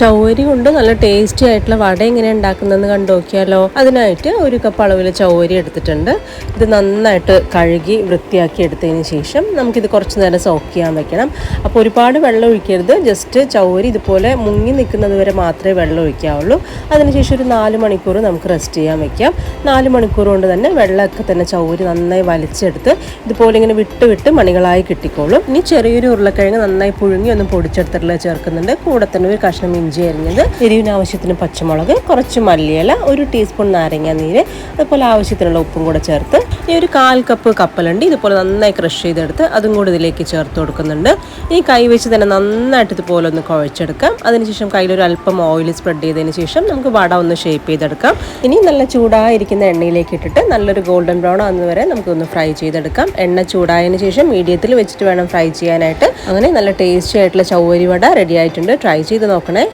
ചൗവരി കൊണ്ട് നല്ല ടേസ്റ്റി ആയിട്ടുള്ള വട എങ്ങനെ ഉണ്ടാക്കുന്നതെന്ന് കണ്ടു നോക്കിയാലോ അതിനായിട്ട് ഒരു കപ്പ് അളവിൽ ചൗവരി എടുത്തിട്ടുണ്ട്. ഇത് നന്നായിട്ട് കഴുകി വൃത്തിയാക്കി എടുത്തതിന് ശേഷം നമുക്കിത് കുറച്ച് നേരം സോക്ക് ചെയ്യാൻ വെക്കണം. അപ്പോൾ ഒരുപാട് വെള്ളം ഒഴിക്കരുത്. ജസ്റ്റ് ചൗവരി ഇതുപോലെ മുങ്ങി നിൽക്കുന്നത് വരെ മാത്രമേ വെള്ളം ഒഴിക്കാവുള്ളൂ. അതിനുശേഷം ഒരു നാല് മണിക്കൂർ നമുക്ക് റെസ്റ്റ് ചെയ്യാൻ വെക്കാം. നാല് മണിക്കൂർ കൊണ്ട് തന്നെ വെള്ളമൊക്കെ തന്നെ ചൗവരി നന്നായി വലിച്ചെടുത്ത് ഇതുപോലെ ഇങ്ങനെ വിട്ട് വിട്ട് മണികളായി കിട്ടിക്കോളും. ഇനി ചെറിയൊരു ഉരുളക്കിഴങ്ങ് നന്നായി പുഴുങ്ങി ഒന്ന് പൊടിച്ചെടുത്തിട്ടുള്ള ചേർക്കുന്നുണ്ട്. കൂടെ തന്നെ ഒരു കഷ്ണം ഇഞ്ചി അരിഞ്ഞത് എരിവിന് ആവശ്യത്തിന് പച്ചമുളക് കുറച്ച് മല്ലിയില ഒരു ടീസ്പൂൺ നാരങ്ങ നീര് അതുപോലെ ആവശ്യത്തിനുള്ള ഉപ്പും കൂടെ ചേർത്ത് ഈ ഒരു കാൽ കപ്പ് കപ്പലുണ്ട് ഇതുപോലെ നന്നായി ക്രഷ് ചെയ്തെടുത്ത് അതും കൂടി ഇതിലേക്ക് ചേർത്ത് കൊടുക്കുന്നുണ്ട്. ഈ കൈ വെച്ച് തന്നെ നന്നായിട്ട് ഇതുപോലെ ഒന്ന് കുഴച്ചെടുക്കാം. അതിനുശേഷം കയ്യിലൊരു അല്പം ഓയിൽ സ്പ്രെഡ് ചെയ്തതിന് ശേഷം നമുക്ക് വട ഒന്ന് ഷേപ്പ് ചെയ്തെടുക്കാം. ഇനി നല്ല ചൂടായിരിക്കുന്ന എണ്ണയിലേക്ക് ഇട്ടിട്ട് നല്ലൊരു ഗോൾഡൻ ബ്രൗൺ ആകുന്ന വരെ നമുക്കൊന്ന് ഫ്രൈ ചെയ്തെടുക്കാം. എണ്ണ ചൂടായതിനു ശേഷം മീഡിയത്തിൽ വെച്ചിട്ട് വേണം ഫ്രൈ ചെയ്യാനായിട്ട്. അങ്ങനെ നല്ല ടേസ്റ്റി ആയിട്ടുള്ള ചൗവരി വട റെഡി ആയിട്ടുണ്ട്. ട്രൈ ചെയ്ത് നോക്കണേ.